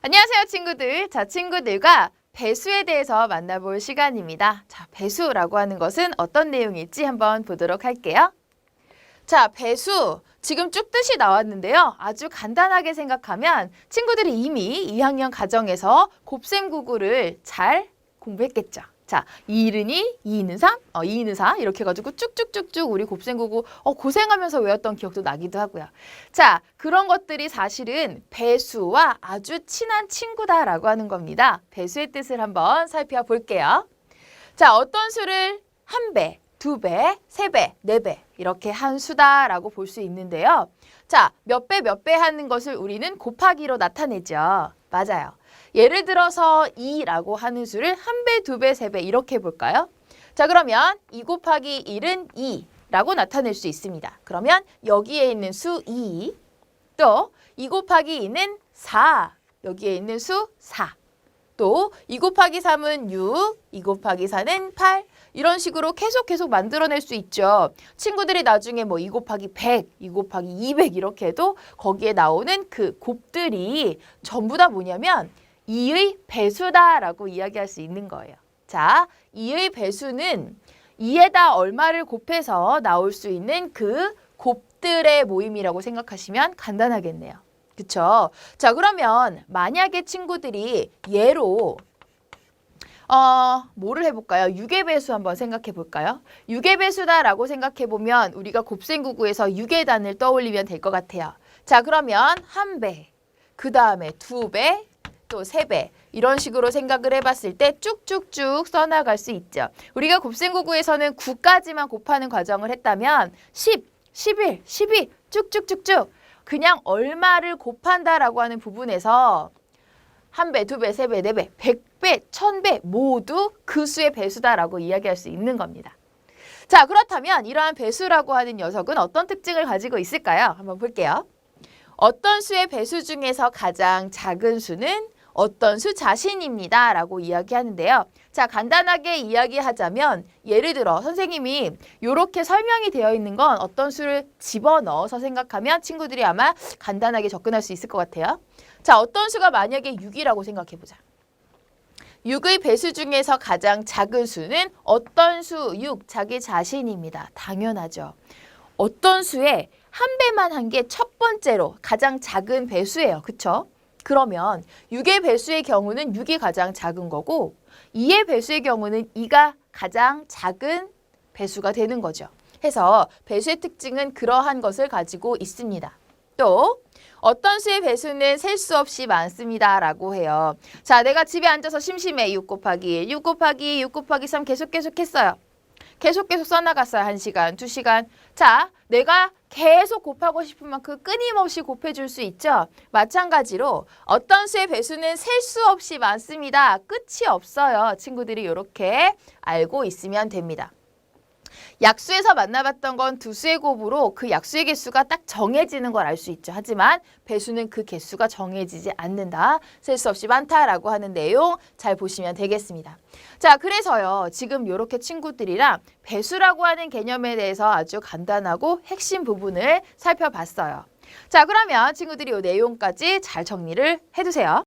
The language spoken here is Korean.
안녕하세요, 친구들. 자, 친구들과 배수에 대해서 만나볼 시간입니다. 자, 배수라고 하는 것은 어떤 내용일지 한번 보도록 할게요. 자, 배수. 지금 쭉 뜻이 나왔는데요. 아주 간단하게 생각하면 친구들이 이미 2학년 가정에서 곱셈 구구를 잘 공부했겠죠. 자, 2이는이, 2는 3, 어, 2는 4 이렇게 해가지고 쭉쭉쭉쭉 우리 곱셈구구 어, 고생하면서 외웠던 기억도 나기도 하고요. 자, 그런 것들이 사실은 배수와 아주 친한 친구다라고 하는 겁니다. 배수의 뜻을 한번 살펴볼게요. 자, 어떤 수를 한 배, 두 배, 세 배, 네 배 이렇게 한 수다라고 볼 수 있는데요. 자, 몇 배, 몇 배 하는 것을 우리는 곱하기로 나타내죠. 맞아요. 예를 들어서 2라고 하는 수를 한 배, 두 배, 세 배 이렇게 볼까요? 자, 그러면 2 곱하기 1은 2 라고 나타낼 수 있습니다. 그러면 여기에 있는 수 2, 또 2 곱하기 2는 4, 여기에 있는 수 4. 또 2 곱하기 3은 6, 2 곱하기 4는 8. 이런 식으로 계속 계속 만들어낼 수 있죠. 친구들이 나중에 뭐 2 곱하기 100, 2 곱하기 200 이렇게 해도 거기에 나오는 그 곱들이 전부 다 뭐냐면 2의 배수다라고 이야기할 수 있는 거예요. 자, 2의 배수는 2에다 얼마를 곱해서 나올 수 있는 그 곱들의 모임이라고 생각하시면 간단하겠네요. 그쵸? 자, 그러면 만약에 친구들이 예로 어, 뭐를 해볼까요? 6의 배수 한번 생각해 볼까요? 6의 배수다라고 생각해 보면 우리가 곱셈구구에서 6의 단을 떠올리면 될 것 같아요. 자, 그러면 한 배, 그 다음에 두 배, 또 세 배. 이런 식으로 생각을 해봤을 때 쭉쭉쭉 써나갈 수 있죠. 우리가 곱셈구구에서는 9까지만 곱하는 과정을 했다면 10, 11, 12 쭉쭉쭉쭉 그냥 얼마를 곱한다라고 하는 부분에서 한 배, 두 배, 세 배, 네 배, 백 배, 천 배 모두 그 수의 배수다라고 이야기할 수 있는 겁니다. 자, 그렇다면 이러한 배수라고 하는 녀석은 어떤 특징을 가지고 있을까요? 한번 볼게요. 어떤 수의 배수 중에서 가장 작은 수는 어떤 수 자신입니다. 라고 이야기하는데요. 자, 간단하게 이야기하자면 예를 들어 선생님이 이렇게 설명이 되어 있는 건 어떤 수를 집어넣어서 생각하면 친구들이 아마 간단하게 접근할 수 있을 것 같아요. 자, 어떤 수가 만약에 6이라고 생각해 보자. 6의 배수 중에서 가장 작은 수는 어떤 수 6, 자기 자신입니다. 당연하죠. 어떤 수에 한 배만 한 게 첫 번째로 가장 작은 배수예요. 그쵸? 그러면 6의 배수의 경우는 6이 가장 작은 거고 2의 배수의 경우는 2가 가장 작은 배수가 되는 거죠. 해서 배수의 특징은 그러한 것을 가지고 있습니다. 또 어떤 수의 배수는 셀 수 없이 많습니다. 라고 해요. 자, 내가 집에 앉아서 심심해. 6 곱하기 1, 6 곱하기 2, 6 곱하기 3 계속 계속 했어요. 계속 계속 써나갔어요. 1시간, 2시간. 자, 내가 계속 곱하고 싶은 만큼 끊임없이 곱해줄 수 있죠. 마찬가지로 어떤 수의 배수는 셀 수 없이 많습니다. 끝이 없어요. 친구들이 이렇게 알고 있으면 됩니다. 약수에서 만나봤던 건 두 수의 곱으로 그 약수의 개수가 딱 정해지는 걸 알 수 있죠. 하지만 배수는 그 개수가 정해지지 않는다. 셀 수 없이 많다라고 하는 내용 잘 보시면 되겠습니다. 자, 그래서요. 지금 이렇게 친구들이랑 배수라고 하는 개념에 대해서 아주 간단하고 핵심 부분을 살펴봤어요. 자, 그러면 친구들이 이 내용까지 잘 정리를 해두세요.